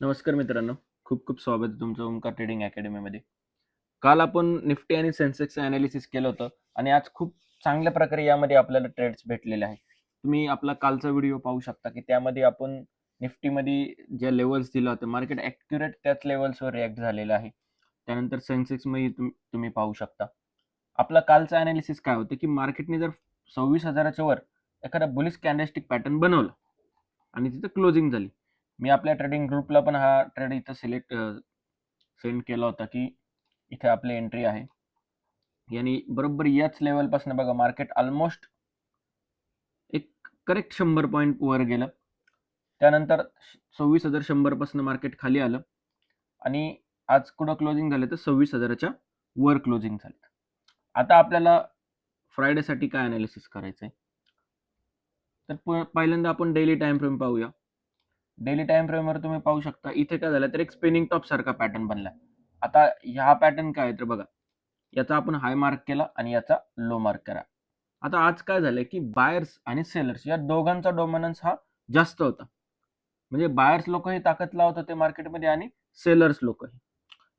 नमस्कार मित्रांनो. खूप खूप स्वागत आहे तुमचं ओमकार ट्रेडिंग अकॅडमीमध्ये काल आपण निफ्टी आणि सेन्सेक्सचं अनालिसिस केलं होतं आणि आज खूप चांगल्या प्रकारे यामध्ये आपल्याला ट्रेड्स भेटलेले आहे तुम्ही आपला कालचा व्हिडिओ पाहू शकता की त्यामध्ये आपण निफ्टीमध्ये ज्या लेवल्स दिल्या होत्या मार्केट ॲक्युरेट त्याच लेवल्सवर रिॲक्ट झालेलं आहे. त्यानंतर सेन्सेक्समध्ये तुम तुम्ही पाहू शकता. आपला कालचा अनालिसिस काय होतं की मार्केटने जर सव्वीस हजाराच्या वर एखादा बुलिश कॅन्डलस्टिक पॅटर्न बनवला आणि तिथं क्लोजिंग झाली मी आपल्या ट्रेडिंग ग्रुपला पण हा ट्रेड इथं सिलेक्ट सेंड केला होता की इथे आपली एंट्री आहे. यांनी बरोबर याच लेवलपासून बघा मार्केट ऑलमोस्ट एक करेक्ट शंभर पॉईंट वर गेलं. त्यानंतर सव्वीस हजार शंभरपासून मार्केट खाली आलं. आणि आज कुठं क्लोजिंग झालं तर सव्वीस हजाराच्या वर क्लोजिंग झालं. आता आपल्याला फ्रायडेसाठी काय अनालिसिस करायचं आहे तर प- पहिल्यांदा आपण डेली टाइम फ्रेम पाहूया. डेली टाइम फ्रेमवर तुम्ही पाहू शकता. इथे काय झालं तर एक स्पिनिंग टॉप सारखा पॅटर्न बनला. आता ह्या पॅटर्न काय तर बघा. याचा आपण हाय मार्क केला आणि याचा लो मार्क करा. आता आज काय झालंय की बायर्स आणि सेलर्स या दोघांचा डोमिनन्स हा जास्त होता. म्हणजे बायर्स लोक हे ताकद लावत होते मार्केटमध्ये आणि सेलर्स लोक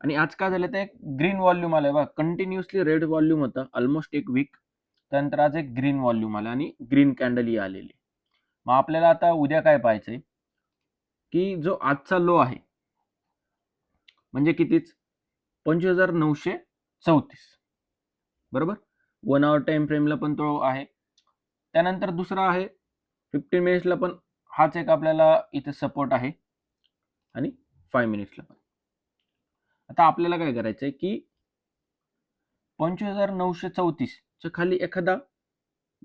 आणि आज काय झालं ते एक ग्रीन व्हॉल्यूम आलाय. बघा कंटिन्युअसली रेड व्हॉल्यूम होता. ऑलमोस्ट एक वीक त्यानंतर आज एक ग्रीन व्हॉल्यूम आला आणि ग्रीन कॅन्डल ही आलेली. मग आपल्याला आता उद्या काय पाहायचंय? की जो आजचा लो आहे म्हणजे कितीच? पंचवीस हजार नऊशे चौतीस. बरोबर? वन आवर टाइम फ्रेमला पण तो आहे. त्यानंतर दुसरा आहे फिफ्टीन मिनिट्सला पण हाच एक आपल्याला इथे सपोर्ट आहे. आणि फाईव्ह मिनिट्सला पण. आता आपल्याला काय करायचं आहे की पंचवीस हजार नऊशे चौतीसच्या खाली एखादा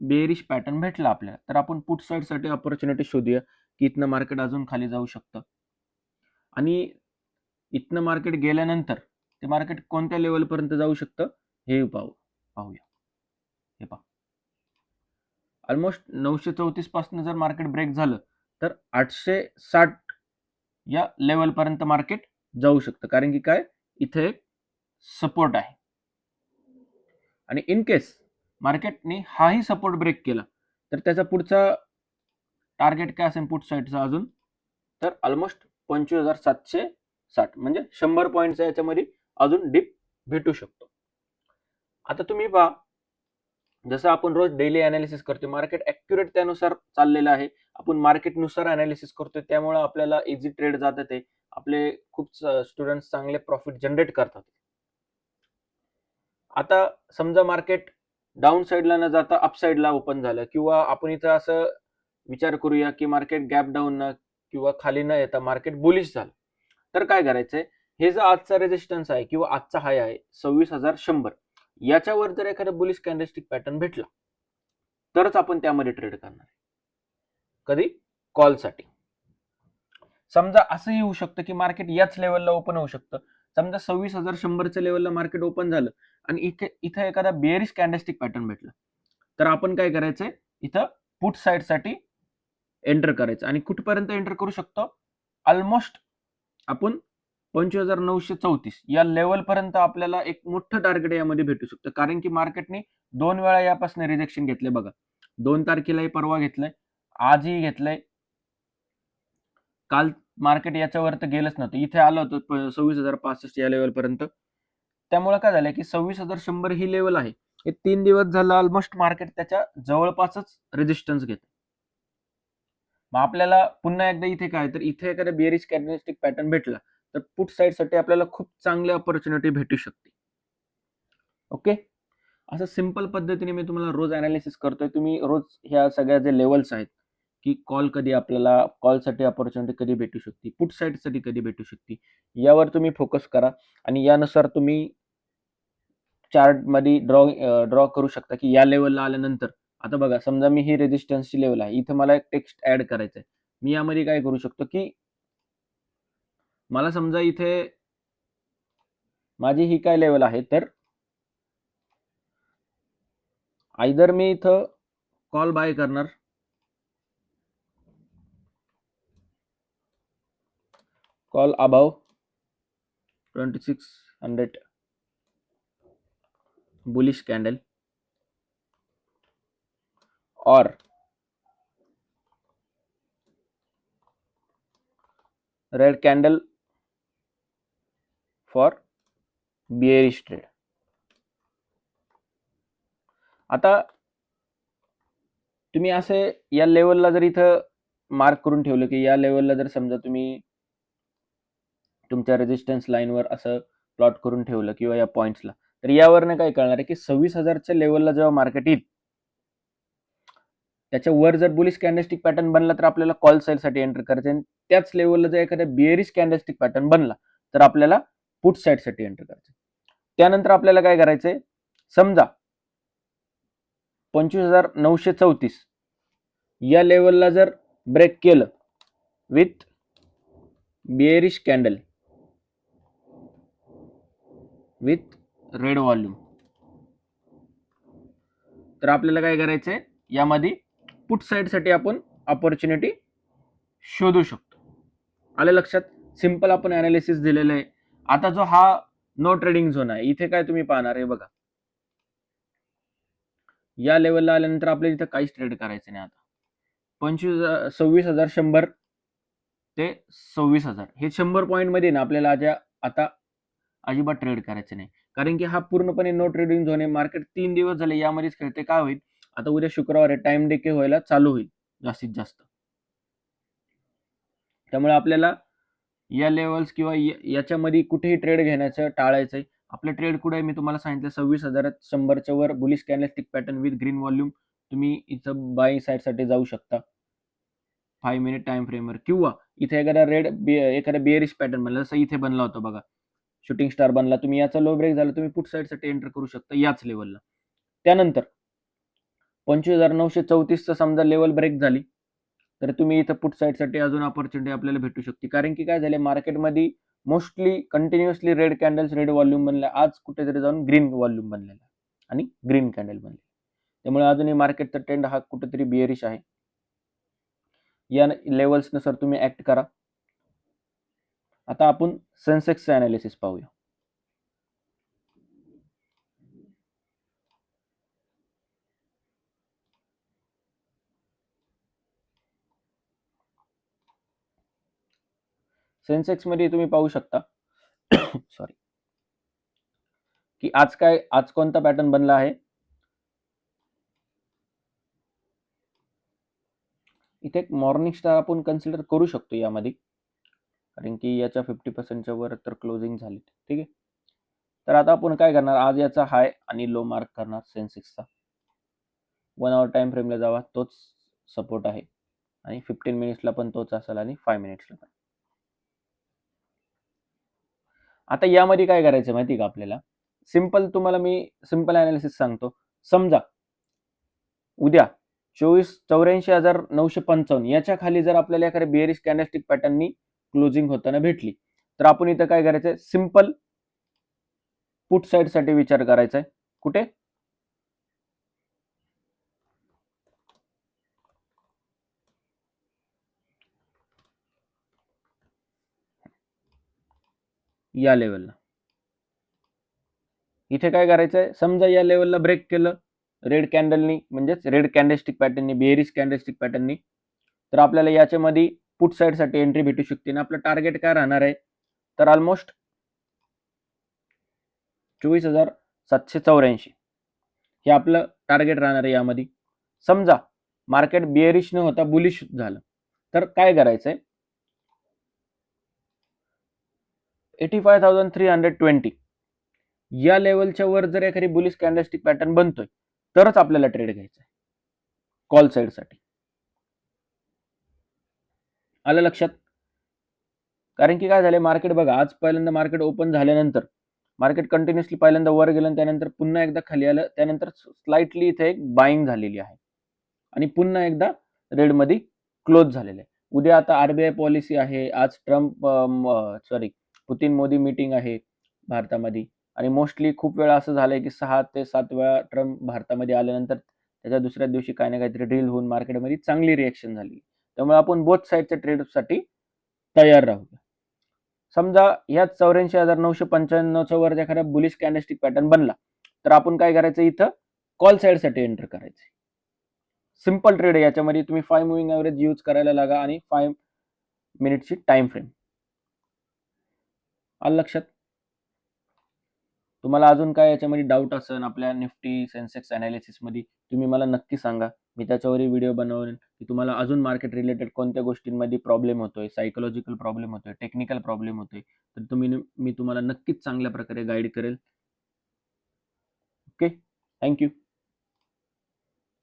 बेरिश पॅटर्न भेटला आपल्याला तर आपण पुट साईडसाठी ऑपॉर्च्युनिटी शोधूया. की इथनं मार्केट अजून खाली जाऊ शकतं. आणि इथनं मार्केट गेल्यानंतर ते मार्केट कोणत्या लेवलपर्यंत जाऊ शकतं हे पाहू पाहूया. हे पहा. ऑलमोस्ट नऊशे चौतीसपासून जर मार्केट ब्रेक झालं तर आठशे साठ या लेवलपर्यंत मार्केट जाऊ शकतं. कारण की काय? इथे एक सपोर्ट आहे. आणि इन केस मार्केटने हाही सपोर्ट ब्रेक केला तर त्याचा पुढचा टार्गेट काय असेल पुट साईडचा अजून? तर ऑलमोस्ट पंचवीस हजार सातशे साठ म्हणजे शंभर पॉईंटचा याच्यामध्ये अजून डिप भेटू शकतो. आता तुम्ही पहा जसं आपण रोज डेली अनालिसिस करतो मार्केट ॲक्युरेट त्यानुसार चाललेलं आहे. आपण मार्केटनुसार अनालिसिस करतोय त्यामुळे आपल्याला इझी ट्रेड जात ते. आपले खूप स्टुडंट्स चांगले प्रॉफिट जनरेट करतात. आता समजा मार्केट डाऊन साईडला न जाता अपसाईडला ओपन झालं किंवा आपण इथं असं विचार करूया की मार्केट गॅप डाऊन न किंवा खाली न येता मार्केट बुलिश झालं. तर काय करायचंय? हे जर आजचा रेजिस्टन्स आहे किंवा आजचा हाय आहे सव्वीस हजार शंभर. याच्यावर जर एखादा बुलिश कॅन्डलस्टिक पॅटर्न भेटला तरच आपण त्यामध्ये ट्रेड करणार कधी? कॉलसाठी समजा असंही होऊ शकतं की मार्केट याच लेवलला ओपन होऊ शकतं. समजा सव्वीस हजार शंभरच्या लेवलला मार्केट ओपन झालं आणि इथे इथं एखादा बेअरिश कॅन्डलस्टिक पॅटर्न भेटला. तर आपण काय करायचंय? इथं पुट साईडसाठी एंटर करायचं. आणि कुठपर्यंत एंटर करू शकतो? ऑलमोस्ट आपण पंचवीस हजार नऊशे चौतीस या लेवलपर्यंत आपल्याला एक मोठं टार्गेट यामध्ये भेटू शकतं. कारण की मार्केटने दोन वेळा यापासून रिजेक्शन घेतले बघा. दोन तारखेलाही परवा घेतलंय आजही घेतलंय. काल मार्केट याच्यावर तर गेलंच नव्हतं. इथे आलं होतं सव्वीस हजार पासष्ट या लेवलपर्यंत त्यामुळे काय झालंय की सव्वीस हजार शंभर ही लेवल आहे. हे तीन दिवस झालं ऑलमोस्ट मार्केट त्याच्या जवळपासच रेजिस्टन्स घेतं मग आपल्याला पुन्हा एकदा इथे काय तर इथे एखादा बिअरिश कॅन्डलस्टिक पॅटर्न भेटला तर पुट साईडसाठी आपल्याला खूप चांगली ऑपॉर्च्युनिटी भेटू शकते. ओके असं सिंपल पद्धतीने मी तुम्हाला रोज अनालिसिस करतोय. तुम्ही रोज ह्या सगळ्या जे लेवल्स आहेत की कॉल कधी आपल्याला कॉलसाठी ऑपॉर्च्युनिटी कधी भेटू शकते पुट साईडसाठी कधी भेटू शकते यावर तुम्ही फोकस करा आणि यानुसार तुम्ही चार्टमध्ये ड्रॉ ड्रॉ करू शकता की या लेवलला आल्यानंतर आता बघा समजा मी ही रेजिस्टन्सची लेवल आहे. इथे मला एक टेक्स्ट ऍड करायचं आहे मी यामध्ये काय करू शकतो की मला समजा इथे माझी ही काय लेवल आहे तर आयदर मी इथं कॉल बाय करणार. Call above twenty six hundred bullish candle or red candle for bearish trade आता तुम्ही असे या लेवलला जर इथं मार्क करून ठेवलं की या लेवलला जर समजा तुम्ही तुमच्या रेजिस्टन्स लाईनवर असं प्लॉट करून ठेवलं किंवा या पॉईंट्सला तर यावरनं काय कळणार आहे की सव्वीस हजारच्या लेवलला जेव्हा मार्केट येईल त्याच्या वर जर बुलिश कॅन्डलस्टिक पॅटर्न बनला तर आपल्याला कॉलसाठी एंटर करायचं आणि त्याच लेवलला जर एखाद्या बिअरिश कॅन्डलस्टिक पॅटर्न बनला तर आपल्याला पुटसाठी एंटर करायचं त्यानंतर आपल्याला काय करायचंय? समजा पंचवीस हजार नऊशे चौतीस या लेवलला जर ब्रेक केलं with bearish candle with red volume तर आपल्याला काय करायचंय? यामध्ये पुटसाठी आपण ऑपॉर्च्युनिटी शोधू शकतो. आलं लक्षात? सिंपल आपण अनालिसिस दिलेलं आहे. आता जो हा नो ट्रेडिंग झोन आहे इथे काय तुम्ही पाहणार आहे बघा. या लेवलला आल्यानंतर आपल्याला इथं काहीच ट्रेड करायचं नाही आता. पंचवीस सव्वीस हजार शंभर ते सव्वीस हजार. हे शंभर पॉईंटमध्ये ना आपल्याला आज आता अजिबात ट्रेड करायचं नाही. कारण की हा पूर्णपणे नो ट्रेडिंग झोन आहे. मार्केट तीन दिवस झाले यामध्येच खेळते. काय होईल? आता उद्या शुक्रवार आहे टाइम डेके व्हायला चालू होईल जास्तीत जास्त. त्यामुळे आपल्याला या लेवल्स किंवा याच्यामध्ये कुठेही ट्रेड घेण्याचं टाळायचं आहे आपलं ट्रेड कुठे आहे? मी तुम्हाला सांगितलं सव्वीस हजारात शंभरच्या वर bullish candlestick pattern with green volume तुम्ही इथं बायसाठी जाऊ शकता. फाईव्ह मिनिट टाइम फ्रेमवर किंवा इथे एखादा रेड एखादा बिअरिश पॅटर्न बनला जसं इथे बनला होता बघा. शूटिंग स्टार बनला तुम्ही याचा लो ब्रेक झाला तुम्ही पुटसाठी एंटर करू शकता याच लेवलला त्यानंतर पंचवीस हजार नऊशे चौतीसचा समजा लेवल ब्रेक झाली तर तुम्ही इथं पुट साईडसाठी अजून ऑपॉर्च्युनिटी आपल्याला भेटू शकते. कारण की काय झाले मार्केटमध्ये mostly continuously red candles red volume बनले. आज कुठेतरी जाऊन ग्रीन वॉल्यूम बनलेला आणि ग्रीन कॅन्डल बनले. त्यामुळे अजूनही मार्केटचा ट्रेंड हा कुठेतरी बिअरिश आहे. या लेवल्सनुसार तुम्ही ऍक्ट करा. आता आपण सेन्सेक्सचं अनालिसिस पाहूया. सेन्सेक्समध्ये तुम्ही पाहू शकता. सॉरी की आज काय आज कोणता पॅटर्न बनला आहे? इथे एक मॉर्निंग स्टार आपण कन्सिडर करू शकतो यामध्ये. कारण की याच्या फिफ्टी पर्सेंटच्या वर तर क्लोजिंग झाली ठीक आहे? तर आता आपण काय करणार? आज याचा हाय आणि लो मार्क करणार सेन्सेक्सचा वन आवर टाइम फ्रेमला जावा तोच सपोर्ट आहे. आणि फिफ्टीन मिनिट्सला पण तोच असेल आणि फाय मिनिट्सला पण. आता यामध्ये काय करायचं माहिती का आपल्याला? सिंपल तुम्हाला मी सिंपल अनालिसिस सांगतो. समजा उद्या चोवीस चौऱ्याऐंशी हजार नऊशे पंचावन्न याच्या खाली जर आपल्याला एखाद्या बिअरिश कॅन्डस्टिक पॅटर्ननी क्लोजिंग होताना भेटली तर आपण इथं काय करायचंय? सिंपल पुट साईडसाठी विचार करायचा आहे कुठे? या लेवलला इथे काय करायचंय? समजा या लेवलला ब्रेक केलं रेड कॅन्डलनी म्हणजेच रेड कॅन्डलस्टिक पॅटर्ननी बेरीज कॅन्डलस्टिक पॅटर्ननी तर आपल्याला याच्यामध्ये पुटसाठी एंट्री भेटू शकते. आणि आपलं टार्गेट काय राहणार आहे? तर ऑलमोस्ट चोवीस हजार सातशे चौऱ्याऐंशी. हे आपलं टार्गेट राहणार आहे यामध्ये. समजा मार्केट बिअरिश न होता बुलिश झालं. तर काय करायचंय? Eighty five thousand three hundred twenty. या लेवलच्या वर जर एखादी बुलिश कॅन्डलस्टिक पॅटर्न बनतोय तरच आपल्याला ट्रेड घ्यायचा आहे. कॉलसाठी. आलं लक्षात? कारण की काय झालं मार्केट बघा आज पहिल्यांदा मार्केट ओपन झाल्यानंतर मार्केट कंटिन्युअसली पहिल्यांदा वर गेलं त्यानंतर पुन्हा एकदा खाली आलं त्यानंतर स्लाइटली इथे एक बाईंग झालेली आहे. आणि पुन्हा एकदा रेडमध्ये क्लोज झालेलं आहे. उद्या आता आरबीआय पॉलिसी आहे आज Trump sorry Putin Modi meeting आहे भारतामध्ये. आणि मोस्टली खूप वेळा असं झालंय की सहा ते सात वेळा ट्रम्प भारतामध्ये आल्यानंतर त्याच्या दुसऱ्या दिवशी काही ना काहीतरी ड्रील होऊन मार्केटमध्ये चांगली रिएक्शन झाली. त्यामुळे आपण बोथ साईडच्या ट्रेडसाठी तयार राहू. समजा या चौऱ्याऐंशी हजार नऊशे पंच्याण्णवच्या वर एखादा बुलिश कॅन्डस्टिक पॅटर्न बनला तर आपण काय करायचं इथं? कॉलसाठी एंटर करायचं. सिंपल ट्रेड आहे याच्यामध्ये तुम्ही फाय मुव्हिंग ॲव्हरेज यूज करायला लागा आणि फाय मिनिटची टाइम फ्रेम आलं लक्षात? तुम्हाला अजून काय याच्यामध्ये डाऊट असेल आपल्या निफ्टी, सेन्सेक्स अनालिसिसमध्ये तुम्ही मला नक्की सांगा. मी त्याच्यावरही व्हिडिओ बनवेन, की तुम्हाला अजून मार्केट रिलेटेड कोणत्या गोष्टींमध्ये प्रॉब्लेम होतोय, सायकोलॉजिकल प्रॉब्लेम होतोय, टेक्निकल प्रॉब्लेम होतोय, तर तुम्ही मी तुम्हाला नक्कीच चांगल्या प्रकारे गाईड करेल. ओके. थँक्यू